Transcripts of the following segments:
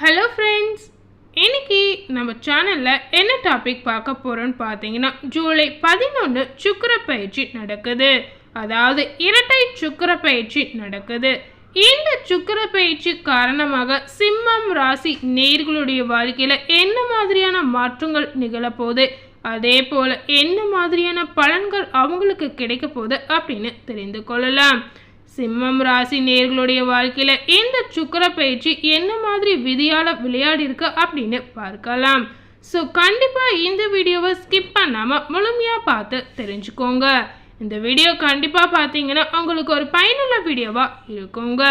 Hello friends இன்னைக்கு நம்ம சேனலில் என்ன டாபிக் பார்க்க போகிறோன்னு பார்த்தீங்கன்னா ஜூலை பதினொன்று சுக்கர பயிற்சி நடக்குது. அதாவது இரட்டை சுக்கர பயிற்சி நடக்குது. இந்த சுக்கர பயிற்சி காரணமாக சிம்மம் ராசி நேர்களுடைய வாழ்க்கையில் என்ன மாதிரியான மாற்றங்கள் நிகழப்போகுது அதே போல் என்ன மாதிரியான பலன்கள் அவங்களுக்கு கிடைக்க போகுது அப்படின்னு தெரிந்து கொள்ளலாம். சிம்மம் ராசி நேர்களுடைய வாழ்க்கையில இந்த சுக்கர பயிற்சி என்ன மாதிரி விதியால விளையாடி இருக்கு அப்படின்னு பார்க்கலாம். ஸோ கண்டிப்பா இந்த வீடியோவை ஸ்கிப் பண்ணாம முழுமையா பார்த்து தெரிஞ்சுக்கோங்க. இந்த வீடியோ கண்டிப்பா பார்த்தீங்கன்னா உங்களுக்கு ஒரு பயனுள்ள வீடியோவா இருக்குங்க.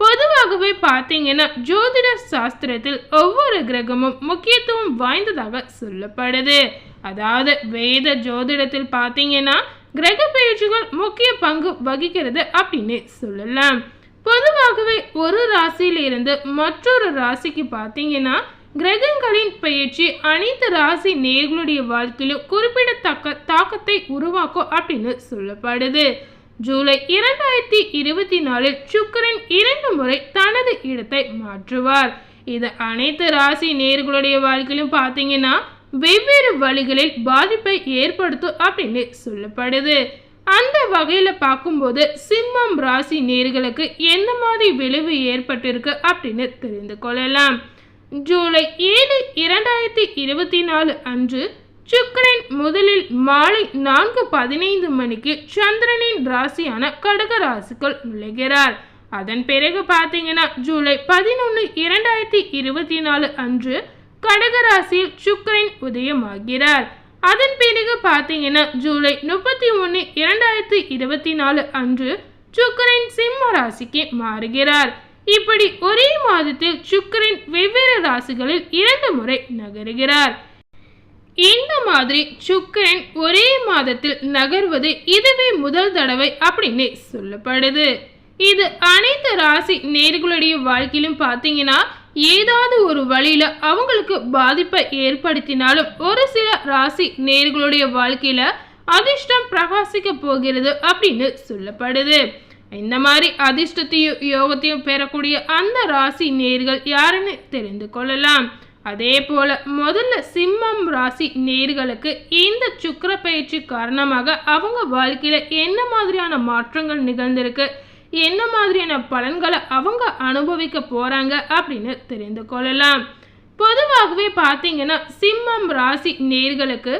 பொதுவாகவே பார்த்தீங்கன்னா ஜோதிட சாஸ்திரத்தில் ஒவ்வொரு கிரகமும் முக்கியத்துவம் வாய்ந்ததாக சொல்லப்படுது. அதாவது வேத ஜோதிடத்தில் பார்த்தீங்கன்னா கிரக பயிற்சிகள் முக்கிய பங்கு வகிக்கிறது அப்படின்னு சொல்லலாம். பொதுவாகவே ஒரு ராசியிலிருந்து மற்றொரு ராசிக்கு பார்த்தீங்கன்னா கிரகங்களின் பயிற்சி அனைத்து ராசி நேர்களுடைய வாழ்க்கையிலும் குறிப்பிடத்தக்க தாக்கத்தை உருவாக்கும் அப்படின்னு சொல்லப்படுது. ஜூலை இரண்டாயிரத்தி இருபத்தி நாலில் சுக்கரன் இரண்டு முறை தனது இடத்தை மாற்றுவார். இது அனைத்து ராசி நேர்களுடைய வாழ்க்கையிலும் பார்த்தீங்கன்னா வெவ்வேறு வழிகளில் பாதிப்பை ஏற்படுத்தும் அப்படின்னு சொல்லப்படுது. அந்த வகையில் பார்க்கும்போது சிம்மம் ராசி நேர்களுக்கு எந்த மாதிரி விளைவு ஏற்பட்டிருக்கு அப்படின்னு தெரிந்து கொள்ளலாம். ஜூலை ஏழு இரண்டாயிரத்தி இருபத்தி நாலு அன்று சுக்கரன் முதலில் மாலை நான்கு பதினைந்து மணிக்கு சந்திரனின் ராசியான கடக ராசிக்குள் நுழைகிறார். அதன் பிறகு பார்த்தீங்கன்னா ஜூலை பதினொன்று இரண்டாயிரத்தி இருபத்தி நாலு அன்று கடகராசியில் சுக்கரன் உதயமாகிறார். அதன் பிறகு பார்த்தீங்கன்னா ஜூலை முப்பத்தி ஒன்று இரண்டாயிரத்தி இருபத்தி நாலு அன்று சுக்கரன் சிம்ம ராசிக்கு மாறுகிறார். இப்படி ஒரே மாதத்தில் சுக்கரன் வெவ்வேறு ராசிகளில் இரண்டு முறை நகருகிறார். இந்த மாதிரி சுக்கரன் ஒரே மாதத்தில் நகர்வது இதுவே முதல் தடவை அப்படின்னு சொல்லப்படுது. இது அனைத்து ராசி நேர்களுடைய வாழ்க்கையிலும் பார்த்தீங்கன்னா ஏதாவது ஒரு வழியில் அவங்களுக்கு பாதிப்பை ஏற்படுத்தினாலும் ஒரு சில ராசி நேர்களுடைய வாழ்க்கையில் அதிர்ஷ்டம் பிரகாசிக்க போகிறது அப்படின்னு சொல்லப்படுது. இந்த மாதிரி அதிர்ஷ்டத்தையும் யோகத்தையும் பெறக்கூடிய அந்த ராசி நேர்கள் யாருன்னு தெரிந்து கொள்ளலாம். அதே போல முதல்ல சிம்மம் ராசி நேர்களுக்கு இந்த சுக்கர பயிற்சி காரணமாக அவங்க வாழ்க்கையில் என்ன மாதிரியான மாற்றங்கள் நிகழ்ந்திருக்கு? என்ன மாதிரியான பலன்களை அவங்க அனுபவிக்க போகிறாங்க அப்படின்னு தெரிந்து கொள்ளலாம். பொதுவாகவே பார்த்தீங்கன்னா சிம்மம் ராசி நேர்களுக்கு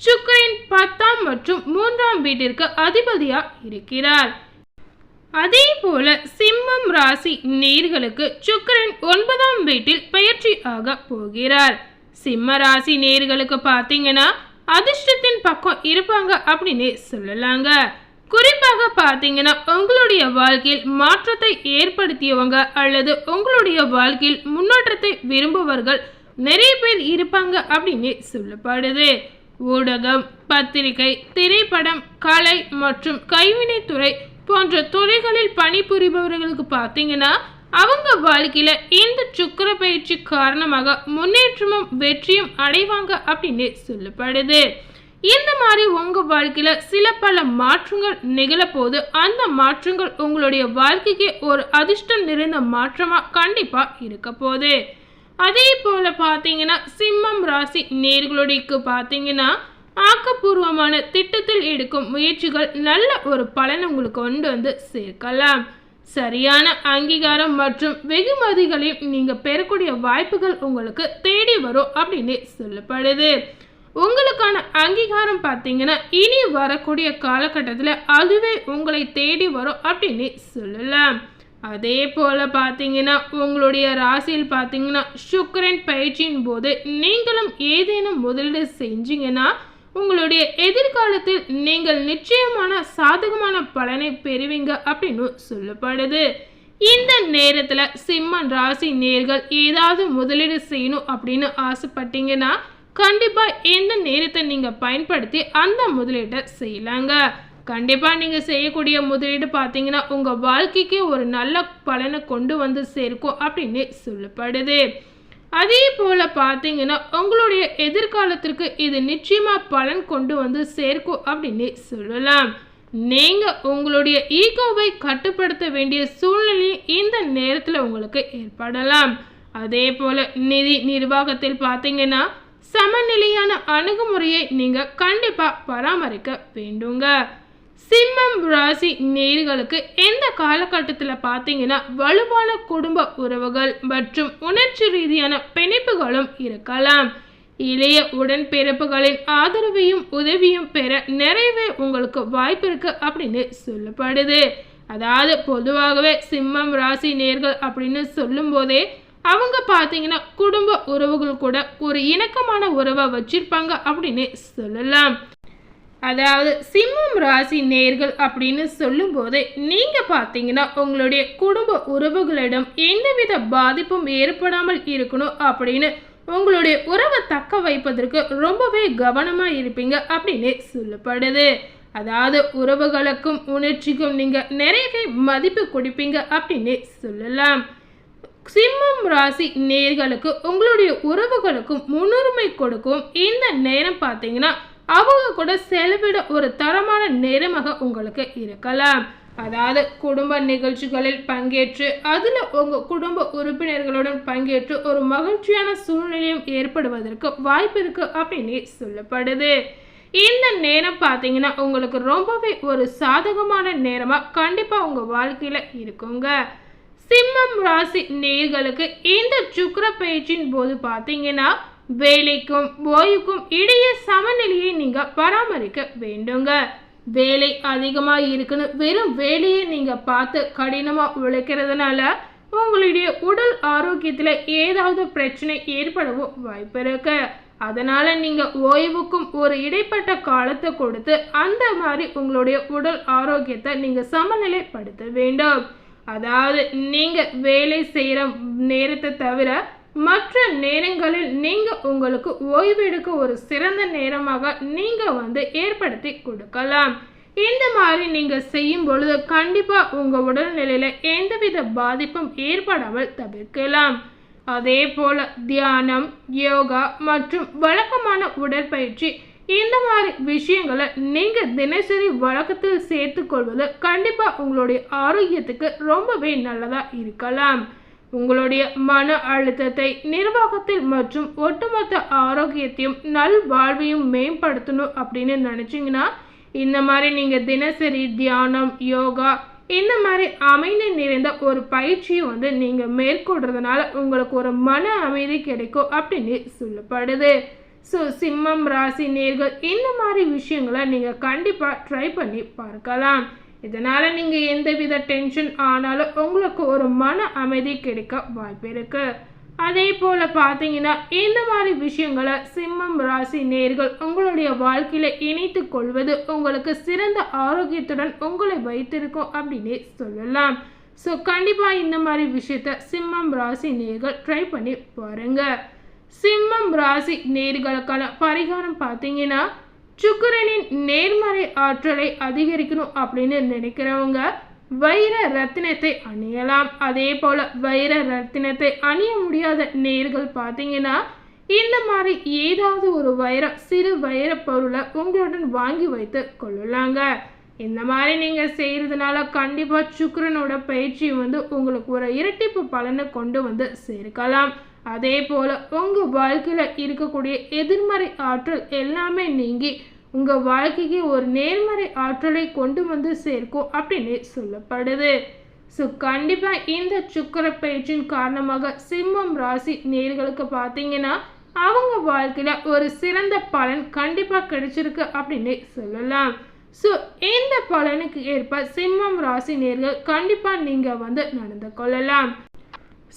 சுக்கரின் பத்தாம் மற்றும் மூன்றாம் வீட்டிற்கு அதிபதியாக இருக்கிறார். அதே போல சிம்மம் ராசி நேர்களுக்கு சுக்கரன் ஒன்பதாம் வீட்டில் பயிற்சி ஆக போகிறார். சிம்ம ராசி நேர்களுக்கு பார்த்தீங்கன்னா அதிர்ஷ்டத்தின் பக்கம் இருப்பாங்க அப்படின்னு சொல்லலாங்க. குறிப்பாக பார்த்தீங்கன்னா உங்களுடைய வாழ்க்கையில் மாற்றத்தை ஏற்படுத்தியவங்க அல்லது உங்களுடைய வாழ்க்கையில் முன்னேற்றத்தை விரும்புவர்கள் நிறைய பேர் இருப்பாங்க அப்படின்னு சொல்லப்படுது. ஊடகம் பத்திரிகை திரைப்படம் கலை மற்றும் கைவினைத்துறை போன்ற துறைகளில் பணிபுரிபவர்களுக்கு பார்த்தீங்கன்னா அவங்க வாழ்க்கையில் இந்த சுக்கர பயிற்சி காரணமாக முன்னேற்றமும் வெற்றியும் அடைவாங்க அப்படின்னு சொல்லப்படுது. இந்த மாதிரி உங்கள் வாழ்க்கையில் சில பல மாற்றங்கள் நிகழப்போது அந்த மாற்றங்கள் உங்களுடைய வாழ்க்கைக்கு ஒரு அதிர்ஷ்டம் நிறைந்த மாற்றமாக கண்டிப்பாக இருக்க போகுது. அதே போல் பார்த்தீங்கன்னா சிம்மம் ராசி நேர்களுடையக்கு பார்த்தீங்கன்னா ஆக்கப்பூர்வமான திட்டத்தில் எடுக்கும் முயற்சிகள் நல்ல ஒரு பலன் உங்களுக்கு கொண்டு வந்து சேர்க்கலாம். சரியான அங்கீகாரம் மற்றும் வெகுமதிகளையும் நீங்கள் பெறக்கூடிய வாய்ப்புகள் உங்களுக்கு தேடி வரும் அப்படின்னு சொல்லப்படுது. உங்களுக்கான அங்கீகாரம் பார்த்தீங்கன்னா இனி வரக்கூடிய காலகட்டத்தில் அதுவே உங்களை தேடி வரும் அப்படின்னு சொல்லலாம். அதே போல் பார்த்தீங்கன்னா உங்களுடைய ராசியில் பார்த்தீங்கன்னா சுக்கரன் பயிற்சியின் போது நீங்களும் ஏதேனும் முதலீடு செஞ்சீங்கன்னா உங்களுடைய எதிர்காலத்தில் நீங்கள் நிச்சயமான சாதகமான பலனை பெறுவீங்க அப்படின்னு சொல்லப்படுது. இந்த நேரத்தில் சிம்மன் ராசி நேர்கள் ஏதாவது முதலீடு செய்யணும் அப்படின்னு ஆசைப்பட்டீங்கன்னா கண்டிப்பாக இந்த நேரத்தை நீங்கள் பயன்படுத்தி அந்த முதலீட்டை செய்யலாங்க. கண்டிப்பாக நீங்கள் செய்யக்கூடிய முதலீடு பார்த்தீங்கன்னா உங்கள் வாழ்க்கைக்கு ஒரு நல்ல பலனை கொண்டு வந்து சேர்க்கும் அப்படின்னு சொல்லப்படுது. அதே போல் பார்த்தீங்கன்னா உங்களுடைய எதிர்காலத்திற்கு இது நிச்சயமாக பலன் கொண்டு வந்து சேர்க்கும் அப்படின்னு சொல்லலாம். நீங்கள் உங்களுடைய ஈகோவை கட்டுப்படுத்த வேண்டிய சூழ்நிலை இந்த நேரத்தில் உங்களுக்கு ஏற்படலாம். அதே போல் நிதி நிர்வாகத்தில் பார்த்தீங்கன்னா சமநிலையான அணுகுமுறையை நீங்கள் கண்டிப்பாக பராமரிக்க வேண்டுங்க. சிம்மம் ராசி நேர்களுக்கு எந்த காலகட்டத்தில் பார்த்தீங்கன்னா வலுவான குடும்ப உறவுகள் மற்றும் உணர்ச்சி ரீதியான பிணைப்புகளும் இருக்கலாம். இளைய உடன்பிறப்புகளின் ஆதரவையும் உதவியும் பெற நிறையவே உங்களுக்கு வாய்ப்பு இருக்கு அப்படின்னு சொல்லப்படுது. அதாவது பொதுவாகவே சிம்மம் ராசி நேர்கள் அப்படின்னு சொல்லும் போதே அவங்க பார்த்தீங்கன்னா குடும்ப உறவுகள் கூட ஒரு இணக்கமான உறவை வச்சிருப்பாங்க அப்படின்னு சொல்லலாம். அதாவது சிம்மம் ராசி நேர்கள் அப்படின்னு சொல்லும்போது நீங்கள் பார்த்தீங்கன்னா உங்களுடைய குடும்ப உறவுகளிடம் எந்தவித பாதிப்பும் ஏற்படாமல் இருக்கணும் அப்படின்னு உங்களுடைய உறவை தக்க வைப்பதற்கு ரொம்பவே கவனமாக இருப்பீங்க அப்படின்னு சொல்லப்படுது. அதாவது உறவுகளுக்கும் உணர்ச்சிக்கும் நீங்கள் நிறையவே மதிப்பு கொடுப்பீங்க அப்படின்னு சொல்லலாம். சிம்மம் ராசி நேர்களுக்கு உங்களுடைய உறவுகளுக்கும் முன்னுரிமை கொடுக்கும் இந்த நேரம் பார்த்தீங்கன்னா அவங்க கூட செலவிட ஒரு தரமான நேரமாக உங்களுக்கு இருக்கலாம். அதாவது குடும்ப நிகழ்ச்சிகளில் பங்கேற்று அதில் உங்கள் குடும்ப உறுப்பினர்களுடன் பங்கேற்று ஒரு மகிழ்ச்சியான சூழ்நிலையும் ஏற்படுவதற்கு வாய்ப்பு இருக்கு அப்படின்னு சொல்லப்படுது. இந்த நேரம் பார்த்தீங்கன்னா உங்களுக்கு ரொம்பவே ஒரு சாதகமான நேரமாக கண்டிப்பாக உங்கள் வாழ்க்கையில் இருக்குங்க. சிம்மம் ராசி நேர்களுக்கு இந்த சுக்கர பயிற்சியின் போது பார்த்தீங்கன்னா வேலைக்கும் ஓய்வுக்கும் இடையே சமநிலையை நீங்கள் பராமரிக்க வேண்டுங்க. வேலை அதிகமாக இருக்குன்னு வெறும் வேலையை நீங்கள் பார்த்து கடினமாக உழைக்கிறதுனால உங்களுடைய உடல் ஆரோக்கியத்தில் ஏதாவது பிரச்சனை ஏற்படவும் வாய்ப்பு இருக்கு. அதனால நீங்க ஓய்வுக்கும் ஒரு இடைப்பட்ட காலத்தை கொடுத்து அந்த மாதிரி உங்களுடைய உடல் ஆரோக்கியத்தை நீங்க சமநிலைப்படுத்த வேண்டும். அதாவது நீங்கள் வேலை செய்கிற நேரத்தை தவிர மற்ற நேரங்களில் நீங்கள் உங்களுக்கு ஓய்வெடுக்க ஒரு சிறந்த நேரமாக நீங்கள் வந்து ஏற்படுத்தி கொடுக்கலாம். இந்த மாதிரி நீங்கள் செய்யும் பொழுது கண்டிப்பாக உங்கள் உடல்நிலையில் எந்தவித பாதிப்பும் ஏற்படாமல் தவிர்க்கலாம். அதே போல் தியானம் யோகா மற்றும் வழக்கமான உடற்பயிற்சி இந்த மாதிரி விஷயங்களை நீங்கள் தினசரி வழக்கத்தில் சேர்த்துக்கொள்வது கண்டிப்பாக உங்களுடைய ஆரோக்கியத்துக்கு ரொம்பவே நல்லதாக இருக்கலாம். உங்களுடைய மன அழுத்தத்தை நிர்வாகத்தில் மற்றும் ஒட்டுமொத்த ஆரோக்கியத்தையும் நல்வாழ்வையும் மேம்படுத்தணும் அப்படின்னு நினச்சிங்கன்னா இந்த மாதிரி நீங்கள் தினசரி தியானம் யோகா இந்த மாதிரி அமைதி நிறைந்த ஒரு பயிற்சியை வந்து நீங்கள் மேற்கொள்றதுனால உங்களுக்கு ஒரு மன அமைதி கிடைக்கும் அப்படின்னு சொல்லப்படுது. ஸோ சிம்மம் ராசி நேர்கள் இந்த மாதிரி விஷயங்களை நீங்கள் கண்டிப்பாக ட்ரை பண்ணி பார்க்கலாம். இதனால் நீங்கள் எந்தவித டென்ஷன் ஆனாலும் உங்களுக்கு ஒரு மன அமைதி கிடைக்க வாய்ப்பு இருக்குது அதே போல் பார்த்தீங்கன்னா இந்த மாதிரி விஷயங்களை சிம்மம் ராசி நேர்கள் உங்களுடைய வாழ்க்கையில் இணைத்து கொள்வது உங்களுக்கு சிறந்த ஆரோக்கியத்துடன் உங்களை வைத்திருக்கும் அப்படின்னு சொல்லலாம். ஸோ கண்டிப்பாக இந்த மாதிரி விஷயத்த சிம்மம் ராசி நேர்கள் ட்ரை பண்ணி பாருங்கள் சிம்மம் ராசி நேர்களுக்கான பரிகாரம் பார்த்தீங்கன்னா சுக்கரனின் நேர்மறை ஆற்றலை அதிகரிக்கணும் அப்படின்னு நினைக்கிறவங்க வைர ரத்தினத்தை அணியலாம். அதே போல வைர ரத்தினத்தை அணிய முடியாத நேர்கள் பார்த்தீங்கன்னா இந்த மாதிரி ஏதாவது ஒரு வைர சிறு வைர பொருளை உங்களுடன் வாங்கி வைத்து கொள்ளலாங்க. இந்த மாதிரி நீங்கள் செய்கிறதுனால கண்டிப்பாக சுக்கரனோட பயிற்சி வந்து உங்களுக்கு ஒரு இரட்டிப்பு பலனை கொண்டு வந்து சேர்க்கலாம். அதே போல் உங்கள் வாழ்க்கையில் இருக்கக்கூடிய எதிர்மறை ஆற்றல் எல்லாமே நீங்கி உங்கள் வாழ்க்கைக்கு ஒரு நேர்மறை ஆற்றலை கொண்டு வந்து சேர்க்கும் அப்படின்னு சொல்லப்படுது. ஸோ கண்டிப்பாக இந்த சுக்கர பயிற்சியின் காரணமாக சிம்மம் ராசி நேர்களுக்கு பார்த்தீங்கன்னா அவங்க வாழ்க்கையில் ஒரு சிறந்த பலன் கண்டிப்பாக கிடைச்சிருக்கு அப்படின்னு சொல்லலாம். ஸோ இந்த பலனுக்கு ஏற்ப சிம்மம் ராசி நேர்கள் கண்டிப்பாக நீங்கள் வந்து நடந்து கொள்ளலாம்.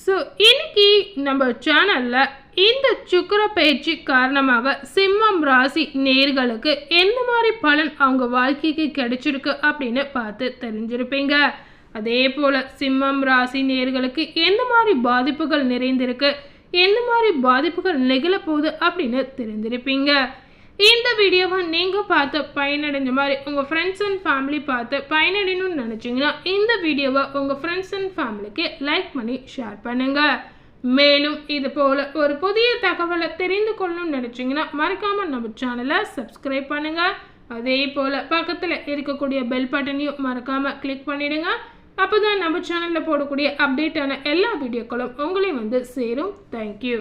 ஸோ இன்னைக்கு நம்ம சேனலில் இந்த சுக்கர பயிற்சி காரணமாக சிம்மம் ராசி நேர்களுக்கு எந்த மாதிரி பலன் அவங்க வாழ்க்கைக்கு கிடைச்சிருக்கு அப்படின்னு பார்த்து தெரிஞ்சிருப்பீங்க. அதே போல் சிம்மம் ராசி நேர்களுக்கு எந்த மாதிரி பாதிப்புகள் நிறைந்திருக்கு எந்த மாதிரி பாதிப்புகள் நிகழப்போகுது அப்படின்னு தெரிஞ்சிருப்பீங்க. இந்த வீடியோவை நீங்கள் பார்த்து பயனடைஞ்ச மாதிரி உங்கள் ஃப்ரெண்ட்ஸ் அண்ட் ஃபேமிலி பார்த்து பயனடையணும்னு நினச்சிங்கன்னா இந்த வீடியோவை உங்கள் ஃப்ரெண்ட்ஸ் அண்ட் ஃபேமிலிக்கு லைக் பண்ணி ஷேர் பண்ணுங்கள் மேலும் இது போல் ஒரு புதிய தகவலை தெரிந்து கொள்ளணும்னு நினச்சிங்கன்னா மறக்காமல் நம்ம சேனலை சப்ஸ்கிரைப் பண்ணுங்கள் அதே போல் பக்கத்தில் இருக்கக்கூடிய பெல் பட்டனையும் மறக்காமல் கிளிக் பண்ணிவிடுங்க அப்போ தான் நம்ம சேனலில் போடக்கூடிய அப்டேட்டான எல்லா வீடியோக்களும் உங்களையும் வந்து சேரும். தேங்க்யூ